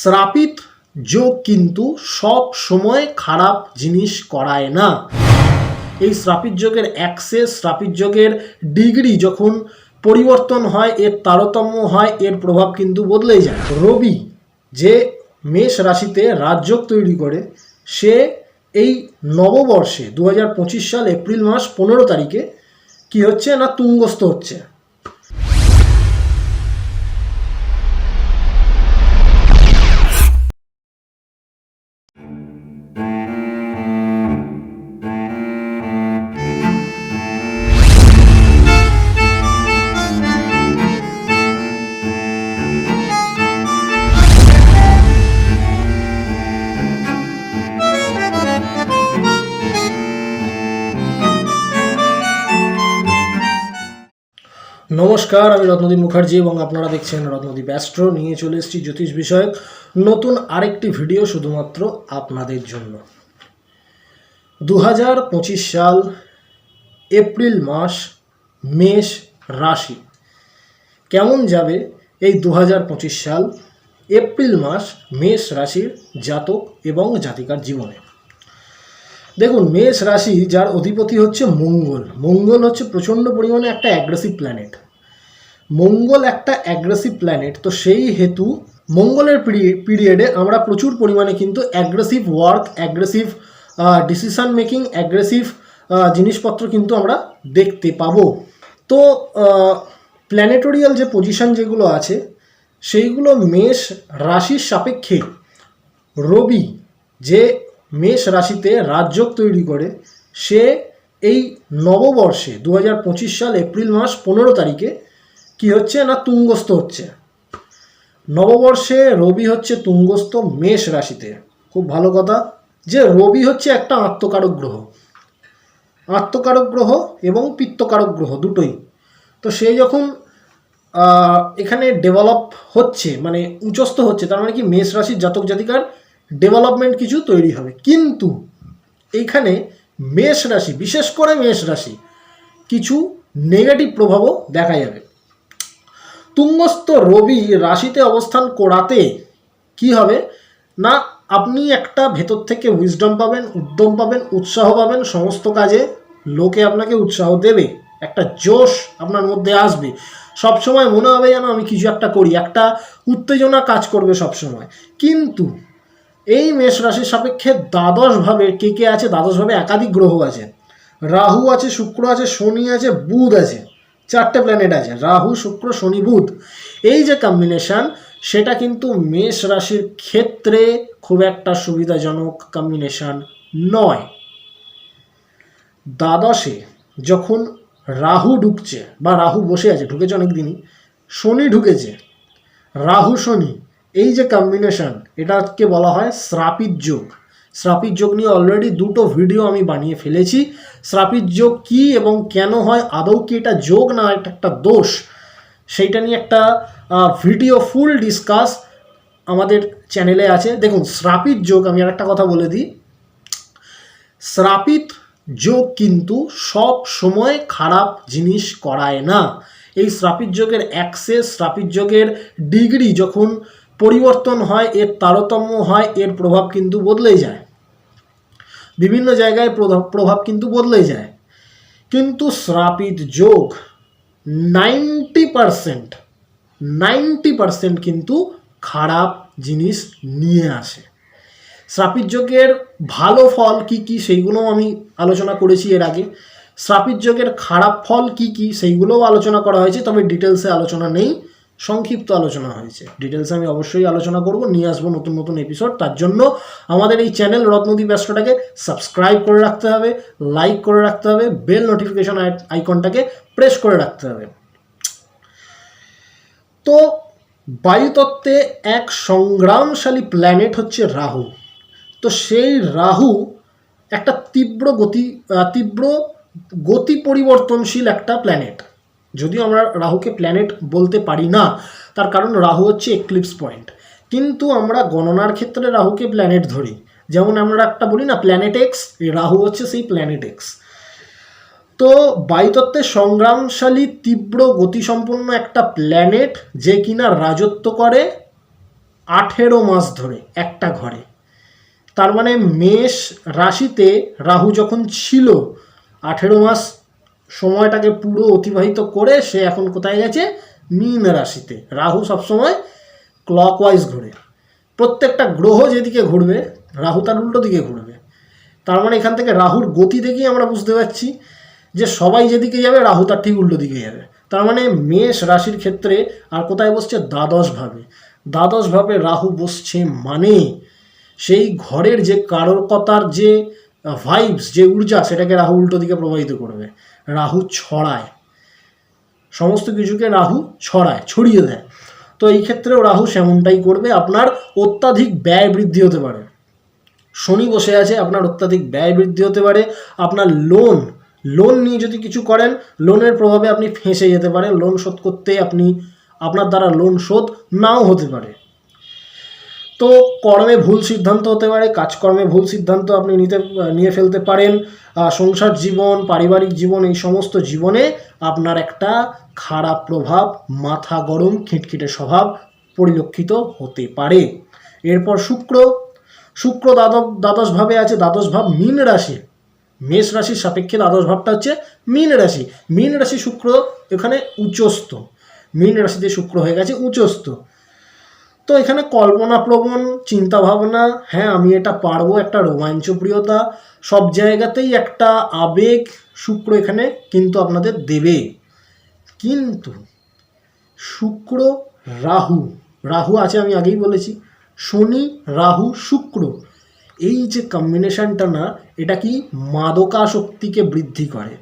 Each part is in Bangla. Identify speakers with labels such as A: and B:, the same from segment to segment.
A: শ্রাপিত যোগ কিন্তু সব সময় খারাপ জিনিস করায় না। এই শ্রাপিত যোগের অ্যাক্সেস শ্রাপিত যোগের ডিগ্রি যখন পরিবর্তন হয়, এর তারতম্য হয়, এর প্রভাব কিন্তু বদলেই যায়। রবি যে মেষ রাশিতে রাজযোগ তৈরি করে, সে এই নববর্ষে দু হাজার পঁচিশ সাল এপ্রিল মাস পনেরো তারিখে কি হচ্ছে না তুঙ্গস্থ হচ্ছে? নমস্কার, আমি রত্নদীপ মুখার্জি এবং আপনারা দেখছেন রত্নদীপ অ্যাস্ট্রো। নিয়ে চলে এসেছি জ্যোতিষ বিষয়ক। নতুন আরেকটি ভিডিও শুধুমাত্র আপনাদের জন্য। দু হাজার পঁচিশ সাল, এপ্রিল মাস, মেষ রাশি। কেমন যাবে এই দু হাজার পঁচিশ সাল, এপ্রিল মাস, মেষ রাশির জাতক এবং জাতিকার জীবনে? দেখুন, মেষ রাশি যার অধিপতি হচ্ছে মঙ্গল। মঙ্গল হচ্ছে প্রচণ্ড পরিমাণে একটা অ্যাগ্রেসিভ প্ল্যানেট মঙ্গল একটা অ্যাগ্রেসিভ প্ল্যানেট তো সেই হেতু মঙ্গলের পিরিয়ডে আমরা প্রচুর পরিমাণে কিন্তু aggressive work aggressive decision making aggressive জিনিসপত্র কিন্তু আমরা দেখতে পাবো। তো প্ল্যানেটোরিয়াল যে পজিশন যেগুলো আছে, সেইগুলো মেষ রাশির সাপেক্ষে। রবি যে মেষ রাশিতে রাজযোগ তৈরি করে, সে এই নববর্ষে দু হাজার পঁচিশ সাল এপ্রিল মাস পনেরো তারিখে কি হচ্ছে না তুঙ্গস্থ হচ্ছে? নববর্ষে রবি হচ্ছে তুঙ্গস্থ মেষ রাশিতে। খুব ভালো কথা। যে রবি হচ্ছে একটা আত্মকারক গ্রহ। আত্মকারক গ্রহ এবং পিত্তকারক গ্রহ দুটোই। তো সে যখন এখানে ডেভেলপ হচ্ছে মানে উচ্চস্থ হচ্ছে, তার মানে কি মেষ রাশির জাতক জাতিকার ডেভেলপমেন্ট কিছু তৈরি হবে। কিন্তু এইখানে মেষ রাশি, বিশেষ করে মেষ রাশি, কিছু নেগেটিভ প্রভাবও দেখা যাবে। তুঙ্গস্থ রবি রাশিতে অবস্থান করাতে কি হবে? না, আপনি একটা ভেতর থেকে উইজডম পাবেন, উদ্যম পাবেন, উৎসাহ পাবেন, সমস্ত কাজে লোকে আপনাকে উৎসাহ দেবে। একটা জোশ আপনার মধ্যে আসবে। সবসময় মনে হবে যেন আমি কিছু একটা করি, একটা উত্তেজনা কাজ করবে সবসময় কিন্তু এই মেষ রাশির সাপেক্ষে দ্বাদশ ভাবে কে কে আছে? দ্বাদশ ভাবে একাধিক গ্রহ আছে। রাহু আছে, শুক্র আছে, শনি আছে, বুধ আছে। চারটে প্ল্যানেট আছে, রাহু, শুক্র, শনি, বুধ। এই যে কম্বিনেশান সেটা কিন্তু মেষ রাশির ক্ষেত্রে খুব একটা সুবিধাজনক কম্বিনেশান নয়। দ্বাদশে যখন রাহু ঢুকছে বা রাহু বসে আছে, ঢুকেছে অনেক দিনই শনি ঢুকেছে, রাহু, শনি, এই যে কম্বিনেশান এটাকে বলা হয় শ্রাপিত যোগ। শ্রাপিত যোগ নিয়ে অলরেডি দুটো ভিডিও আমি বানিয়ে ফেলেছি। শ্রাপিত যোগ কী এবং কেন হয়, আদৌ কি এটা যোগ না এটা একটা দোষ, সেইটা নিয়ে একটা ভিডিও ফুল ডিসকাস আমাদের চ্যানেলে আছে। দেখুন, শ্রাপিত যোগ, আমি আর একটা কথা বলে দিই। শ্রাপিত যোগ কিন্তু সব সময় খারাপ জিনিস করায় না। এই শ্রাপিত যোগের অ্যাক্সেস শ্রাপিত যোগের ডিগ্রি যখন পরিবর্তন হয়, এর তারতম্য হয়, এর প্রভাব কিন্তু বদলেই যায়। বিভিন্ন জায়গায় প্রভাব কিন্তু বদলেই যায়। কিন্তু শ্রাপিত যোগ নাইনটি পারসেন্ট নাইনটি পারসেন্ট কিন্তু খারাপ জিনিস নিয়ে আসে। শ্রাপিত যোগের ভালো ফল কি কি সেইগুলোও আমি আলোচনা করেছি এর আগে। শ্রাপিত যোগের খারাপ ফল কি কি সেইগুলোও আলোচনা করা হয়েছে, তবে ডিটেলসে আলোচনা নেই। সংক্ষিপ্ত আলোচনা হয়েছে। ডিটেলসে আমি অবশ্যই আলোচনা করব, নিয়ে আসব নতুন নতুন এপিসোড তার জন্য আমাদের এই চ্যানেল রত্নদীপ ব্যস্তটাকে সাবস্ক্রাইব করে রাখতে হবে লাইক করে রাখতে হবে বেল নোটিফিকেশন আইকনটাকে প্রেস করে রাখতে হবে। তো বায়ুতত্ত্বে এক সংগ্রামশালী প্ল্যানেট হচ্ছে রাহু। তো সেই রাহু একটা তীব্র গতি তীব্র গতি পরিবর্তনশীল একটা প্ল্যানেট যদিও আমরা রাহুকে প্ল্যানেট বলতে পারি না, তার কারণ রাহু হচ্ছে এক্লিপস পয়েন্ট কিন্তু আমরা গণনার ক্ষেত্রে রাহুকে প্ল্যানেট ধরি। যেমন আমরা একটা বলি না প্ল্যানেট এক্স রাহু হচ্ছে সেই প্ল্যানেট এক্স তো বায়ুতত্ত্বের সংগ্রামশালী তীব্র গতিসম্পন্ন একটা প্ল্যানেট যে কিনা রাজত্ব করে আঠেরো মাস ধরে একটা ঘরে। তার মানে মেষ রাশিতে রাহু যখন ছিল, আঠেরো মাস সময়টাকে পুরো অতিবাহিত করে সে এখন কোথায় গেছে? মীন রাশিতে। রাহু সবসময় ক্লকওয়াইজ ঘুরে। প্রত্যেকটা গ্রহ যেদিকে ঘুরবে, রাহু তার উল্টো দিকে ঘুরবে। তার মানে এখান থেকে রাহুর গতি দেখেই আমরা বুঝতে পারছি যে সবাই যেদিকে যাবে, রাহু তার ঠিক উল্টো দিকে যাবে। তার মানে মেষ রাশির ক্ষেত্রে আর কোথায় বসছে? দ্বাদশ ভাবে। দ্বাদশ ভাবে রাহু বসছে মানে সেই ঘরের যে কারকতার যে ভাইবস যে ঊর্জা, সেটাকে রাহু উল্টো দিকে প্রবাহিত করবে। রাহু ছড়ায়। সমস্ত কিছুকে রাহু ছড়ায়, ছড়িয়ে দেয়। তো এই ক্ষেত্রেও রাহু সেমনটাই করবে। আপনার অত্যাধিক ব্যয় বৃদ্ধি হতে পারে। শনি বসে আছে, আপনার অত্যাধিক ব্যয় বৃদ্ধি হতে পারে। আপনার লোন লোন নিয়ে যদি কিছু করেন লোনের প্রভাবে আপনি ফেঁসে যেতে পারেন। লোন শোধ করতে আপনি, আপনার দ্বারা লোন শোধ নাও হতে পারে। তো কর্মে ভুল সিদ্ধান্ত হতে পারে, কাজকর্মে ভুল সিদ্ধান্ত আপনি নিতে, নিয়ে ফেলতে পারেন। সংসার জীবন, পারিবারিক জীবন এই সমস্ত জীবনে আপনার একটা খারাপ প্রভাব, মাথা গরম, খিটখিটে স্বভাব পরিলক্ষিত হতে পারে। এরপর শুক্র। শুক্র দ্বাদশ দ্বাদশ ভাবে আছে, দ্বাদশ ভাব মীন রাশি। মেষ রাশির সাপেক্ষে দ্বাদশ ভাবটা হচ্ছে মীন রাশি। মীন রাশি শুক্র এখানে উচ্চস্থ। মীন রাশিতে শুক্র হয়ে গেছে উচ্চস্থ। তো এখানে কল্পনাপ্রবণ, চিন্তাভাবনা হ্যাঁ আমি এটা পারব, একটা রোমাঞ্চপ্রিয়তা, সব জায়গাতেই একটা আবেগ, শুক্র এখানে কিন্তু আপনাদের দেবে। কিন্তু শুক্র, রাহু রাহু আছে আমি আগেই বলেছি, শনি, রাহু, শুক্র, এই যে কম্বিনেশনটা না, এটা কি মাদকাসক্তিকে বৃদ্ধি করে?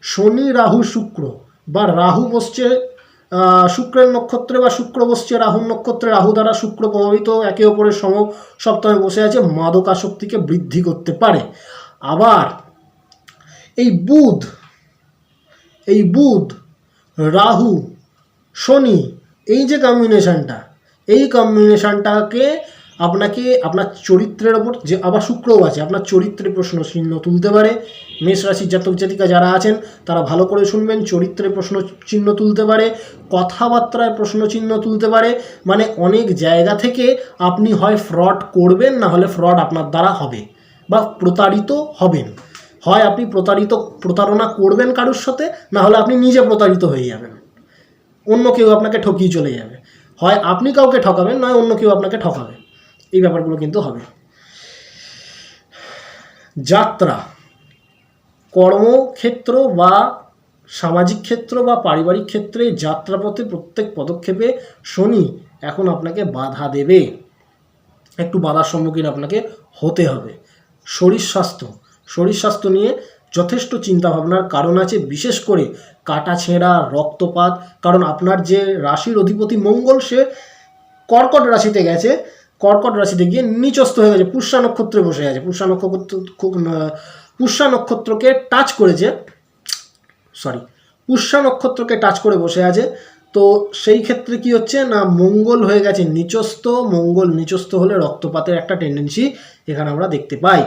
A: শনি, রাহু, শুক্র, বা রাহু বসছে শুক্রের নক্ষত্রে বা শুক্র বসছে রাহুর নক্ষত্রে রাহু দ্বারা শুক্র প্রভাবিত, একে অপরের সম সপ্তাহে বসে আছে, মাদকাসক্তিকে বৃদ্ধি করতে পারে। আবার এই বুধ এই বুধ, রাহু, শনি, এই যে কম্বিনেশনটা এই কম্বিনেশনটাকে আপনাকে আপনার চরিত্রের ওপর যে আবার শুক্রও আছে, আপনার চরিত্রে প্রশ্ন চিহ্ন তুলতে পারে। মেষ রাশির জাতক জাতিকা যারা আছেন, তারা ভালো করে শুনবেন চরিত্রে প্রশ্ন চিহ্ন তুলতে পারে, কথাবার্তায় প্রশ্ন চিহ্ন তুলতে পারে। মানে অনেক জায়গা থেকে আপনি হয় ফ্রড করবেন, না হলে ফ্রড আপনার দ্বারা হবে বা প্রতারিত হবেন। হয় আপনি প্রতারিত, প্রতারণা করবেন কারোর সাথে, না হলে আপনি নিজে প্রতারিত হয়ে যাবেন। অন্য কেউ আপনাকে ঠকিয়ে চলে যাবে। হয় আপনি কাউকে ঠকাবেন, নয় অন্য কেউ আপনাকে ঠকাবে। এই ব্যাপারগুলো কিন্তু হবে। যাত্রা, কর্মক্ষেত্র বা সামাজিক ক্ষেত্র বা পারিবারিক ক্ষেত্রে যাত্রাপথে প্রত্যেক পদক্ষেপে শনি এখন আপনাকে বাধা দেবে। একটু বাধার সম্মুখীন আপনাকে হতে হবে। শরীর স্বাস্থ্য শরীর স্বাস্থ্য নিয়ে যথেষ্ট চিন্তাভাবনার কারণ আছে, বিশেষ করে কাটা ছেঁড়া, রক্তপাত, কারণ আপনার যে রাশির অধিপতি মঙ্গল, সে কর্কট রাশিতে গেছে কর্কট রাশিতে গিয়ে নিচস্থ হয়ে গেছে, পুষ্যা নক্ষত্রে বসে আছে। পুষ্যা নক্ষত্র পুষ্যা নক্ষত্রকে টাচ করেছে সরি পুষ্যা নক্ষত্রকে টাচ করে বসে আছে। তো সেই ক্ষেত্রে কি হচ্ছে না, মঙ্গল হয়ে গেছে নিচস্থ, মঙ্গল নিচস্থ হলে রক্তপাতের একটা টেন্ডেন্সি এখানে আমরা দেখতে পাই।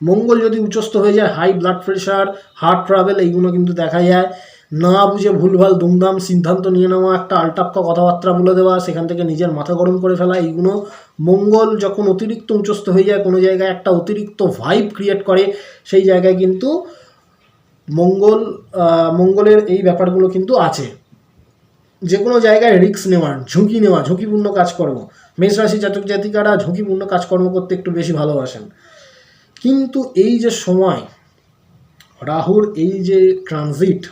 A: মঙ্গল যদি উচ্চস্থ হয়ে যায় high blood pressure heart trouble এইগুলো কিন্তু দেখা যায়। না বুঝে ভুলভাল দুমদাম সিদ্ধান্ত নিয়ে নেওয়া, একটা আলটাপকা কথাবার্তা বলে দেওয়া, সেখান থেকে নিজের মাথা গরম করে ফেলা, এইগুলো মঙ্গল যখন অতিরিক্ত উচ্চস্থ হয়ে যায়, কোনো জায়গায় একটা অতিরিক্ত ভাইব ক্রিয়েট করে, সেই জায়গায় কিন্তু মঙ্গল মঙ্গলের এই ব্যাপারগুলো কিন্তু আছে। যে কোনো জায়গায় রিস্ক নেওয়ার, ঝুঁকি নেওয়া, ঝুঁকিপূর্ণ কাজকর্ম। মেষ রাশি জাতক জাতিকারা ঝুঁকিপূর্ণ কাজকর্ম করতে একটু বেশি ভালোবাসেন। কিন্তু এই যে সময় রাহুর এই যে ট্রানজিট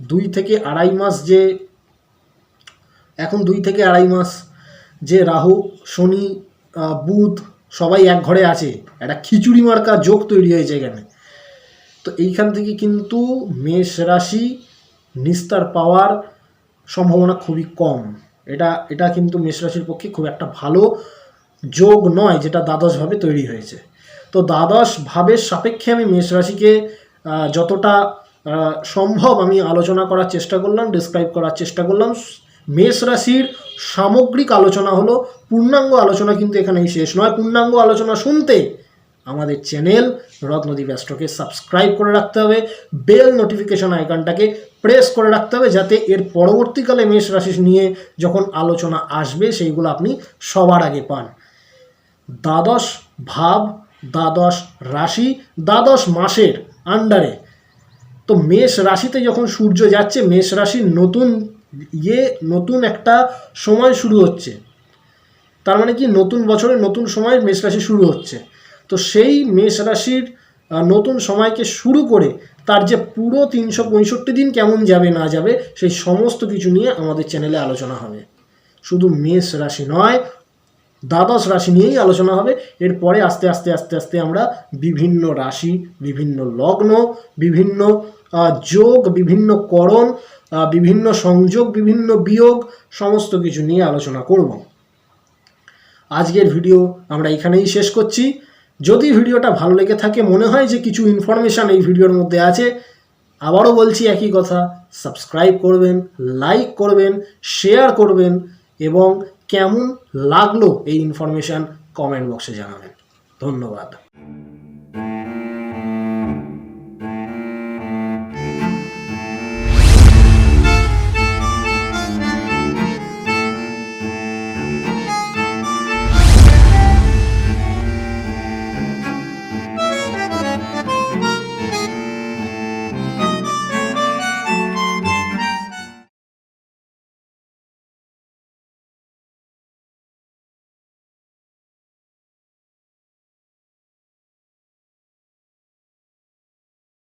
A: দুই থেকে আড়াই মাস যে, এখন দুই থেকে আড়াই মাস যে রাহু, শনি বুধ সবাই এক ঘরে আছে। একটা খিচুড়ি মার্কা যোগ তৈরি হয়েছে এখানে। তো এইখান থেকে কিন্তু মেষ রাশি নিস্তার পাওয়ার সম্ভাবনা খুবই কম। এটা এটা কিন্তু মেষ রাশির পক্ষে খুব একটা ভালো যোগ নয়, যেটা দ্বাদশভাবে তৈরি হয়েছে। তো দ্বাদশ ভাবের সাপেক্ষে আমি মেষ রাশিকে যতটা সম্ভব, আমি আলোচনা করার চেষ্টা করলাম ডিসক্রাইব করার চেষ্টা করলাম। মেষ রাশির সামগ্রিক আলোচনা হলো, পূর্ণাঙ্গ আলোচনা কিন্তু এখানেই শেষ নয়। পূর্ণাঙ্গ আলোচনা শুনতে আমাদের চ্যানেল রত্নদীপ অ্যাস্ট্রোকে সাবস্ক্রাইব করে রাখতে হবে বেল নোটিফিকেশন আইকনটাকে প্রেস করে রাখতে হবে, যাতে এর পরবর্তীকালে মেষ রাশি নিয়ে যখন আলোচনা আসবে, সেইগুলো আপনি সবার আগে পান। দ্বাদশ ভাব, দ্বাদশ রাশি, দ্বাদশ মাসের আন্ডারে তো মেষ রাশিতে যখন সূর্য যাচ্ছে, মেষ রাশির নতুন ইয়ে নতুন একটা সময় শুরু হচ্ছে। তার মানে কি? নতুন বছরের নতুন সময় মেষ রাশি শুরু হচ্ছে। তো সেই মেষ রাশির নতুন সময়কে শুরু করে তার যে পুরো তিনশো পঁয়ষট্টি দিন কেমন যাবে, না যাবে, সেই সমস্ত কিছু নিয়ে আমাদের চ্যানেলে আলোচনা হবে। শুধু মেষ রাশি নয় দ্বাদশ রাশি নিয়েই আলোচনা হবে। এরপরে আস্তে আস্তে আস্তে আস্তে আমরা বিভিন্ন রাশি, বিভিন্ন লগ্ন, বিভিন্ন যোগ, বিভিন্ন করণ বিভিন্ন সংযোগ, বিভিন্ন বিয়োগ সমস্ত কিছু নিয়ে আলোচনা করব। আজকের ভিডিও আমরা এখানেই শেষ করছি। যদি ভিডিওটা ভালো লেগে থাকে, মনে হয় যে কিছু ইনফরমেশান এই ভিডিওর মধ্যে আছে, আবারও বলছি একই কথা সাবস্ক্রাইব করবেন লাইক করবেন শেয়ার করবেন এবং কেমন লাগল এই ইনফরমেশান কমেন্ট বক্সে জানাবেন। ধন্যবাদ।